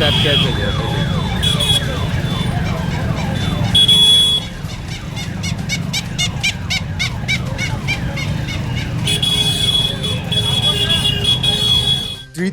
হচ্ছে আটকে আছে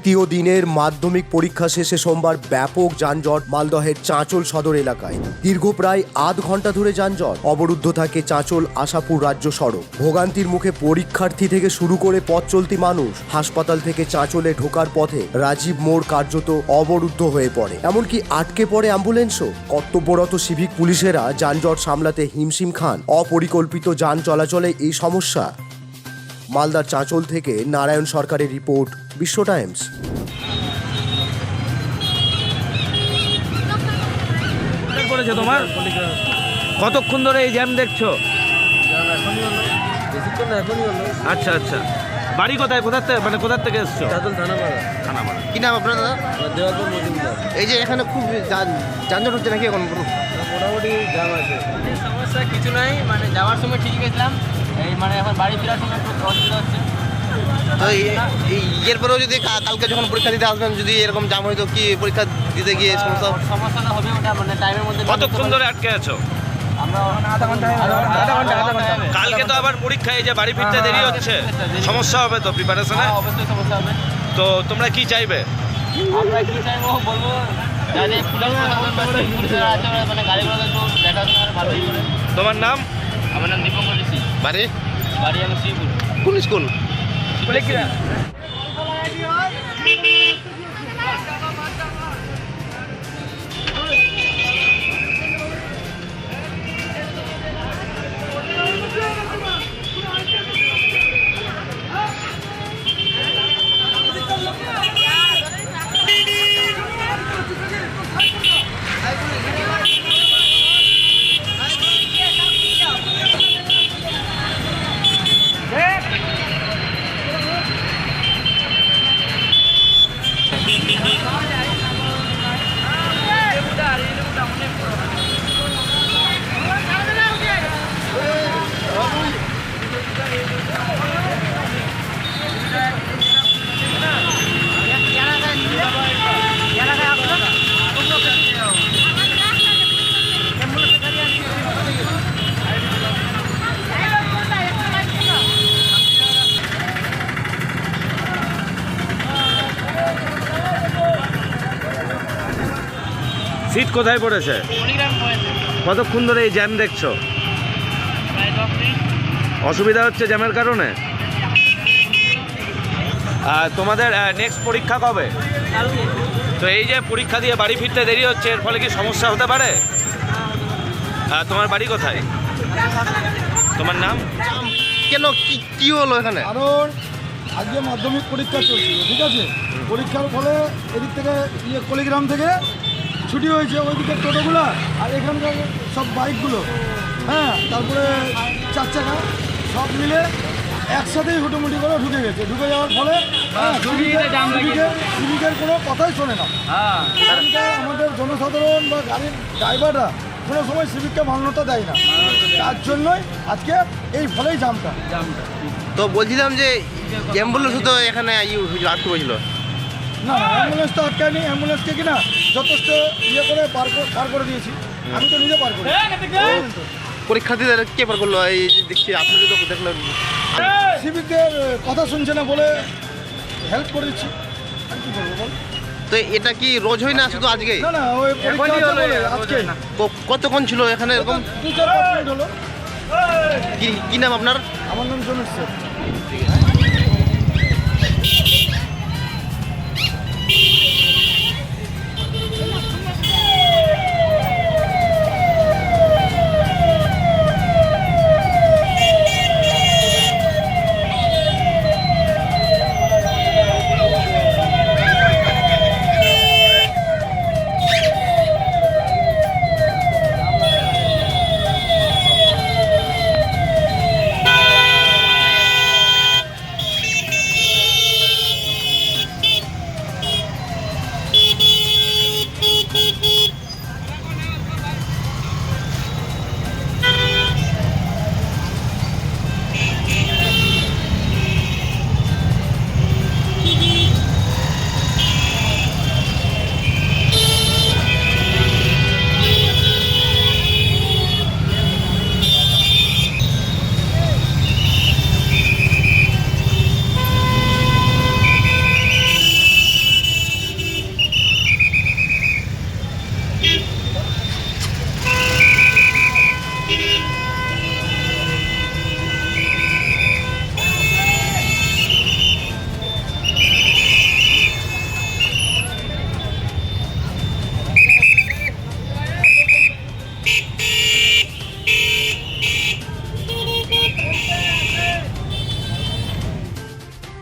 তৃতীয় দিনের মাধ্যমিক পরীক্ষা শেষে সোমবার ব্যাপক যানজট মালদহের চাঁচল সদর এলাকায়। দীর্ঘ প্রায় আধ ঘণ্টা ধরে যানজট। অবরুদ্ধ থাকে চাঁচল আশাপুর রাজ্য সড়ক। ভোগান্তির মুখে পরীক্ষার্থী থেকে শুরু করে পথ চলতি মানুষ হাসপাতাল থেকে চাঁচলে ঢোকার পথে রাজীব মোড় কার্যত অবরুদ্ধ হয়ে পড়ে। এমনকি আটকে পড়ে অ্যাম্বুলেন্সও। কর্তব্যরত সিভিক পুলিশেরা যানজট সামলাতে হিমশিম খান। অপরিকল্পিত যান চলাচলে এই সমস্যা মালদার চাঁচল থেকে নারায়ণ সরকারের রিপোর্ট বিশ্ব টাইমস। পড়েছে তোমার? কতক্ষণ ধরে এই জ্যাম দেখছ? আচ্ছা আচ্ছা। বাড়ি কোথায়? কোথার থেকে মানে কোথার থেকে এসছো? থানাপাড়া কি নাম আপনার দাদা? এই যে এখানে খুব যান- যানজট হচ্ছে নাকি এখন? মোটামুটি আছে। সমস্যা কিছু নাই মানে যাওয়ার সময় ঠিক গেছিলাম। এই মানে এখন বাড়ি ফেরার সময় একটু অসুবিধা হচ্ছে তো এই- এই এরপরেও যদি কালকে যখন পরীক্ষা দিতে আসবেন যদি এরকম জাম হয়তো কি পরীক্ষা দিতে গিয়ে সমস্যা হবে ওটা মানে টাইমের মধ্যে কতক্ষণ ধরে আটকে আছো? আমরা আধা ঘণ্টা আধা ঘণ্টা আধা ঘণ্টা কালকে তো আবার পরীক্ষা এই যে বাড়ি ফিরতে দেরি হচ্ছে। সমস্যা হবে তো প্রিপারেশনে হ্যাঁ, অবশ্যই সমস্যা হবে। তো তোমরা কি চাইবে? আমরা কি বলব? মানে তোমার নাম? আমার নাম দীপঙ্কর বাড়ি? বাড়ি আমি শ্রীপুর। কোন স্কুল। কোথায় পড়েছে? কতক্ষণ ধরে এই জ্যাম দেখছ? অসুবিধা হচ্ছে জ্যামের কারণে? তোমাদের নেক্সট পরীক্ষা কবে? তো এই যে পরীক্ষা দিয়ে বাড়ি ফিরতে দেরি হচ্ছে এর ফলে কি সমস্যা হতে পারে? তোমার বাড়ি কোথায়? তোমার নাম? কেন কি কি হলো এখানে? কারণ আজকে মাধ্যমিক পরীক্ষা চলছিল ঠিক আছে? পরীক্ষার ফলে এদিক থেকে ইয়ে কলিগ্রাম থেকে ছুটি হয়েছে ওইদিকে টোটোগুলো আর এখানকার সব বাইকগুলো। হ্যাঁ তারপরে চার চাকা সব মিলে একসাথেই হুটোমুটি করে ঢুকে গেছে। ঢুকে যাওয়ার ফলে হ্যাঁ, সিভিকের সিভিকের- সিভিকের কোনো কথাই শোনে না। এখানকার আমাদের জনসাধারণ বা গাড়ির ড্রাইভাররা কোনো সময় সিভিককে মান্যতা দেয় না। তার জন্যই আজকে এই ফলেই জামটা জামটা তো বলছিলাম যে অ্যাম্বুলেন্স তো এখানে আটকে পড়েছিল। না অ্যাম্বুলেন্স তো আটকায়নি অ্যাম্বুলেন্সকে কিনা যথেষ্ট ইয়ে করে পার করে- পার করে দিয়েছি। আমি তো নিজে পার করি। পরীক্ষার্থীদের কে পার করল? এই যে দেখছি আপনাদের তো দেখলেন। সিভিকদের কথা শুনছে না বলে হেল্প করে দিচ্ছি। আর কি করব বল? তো এটা কি রোজ হয় না শুধু আজকে? না না ওই পরীক্ষা আছে বলে কতক্ষণ ছিল এখানে এরকম? কি কি নাম আপনার? আমার নাম জমির শেখ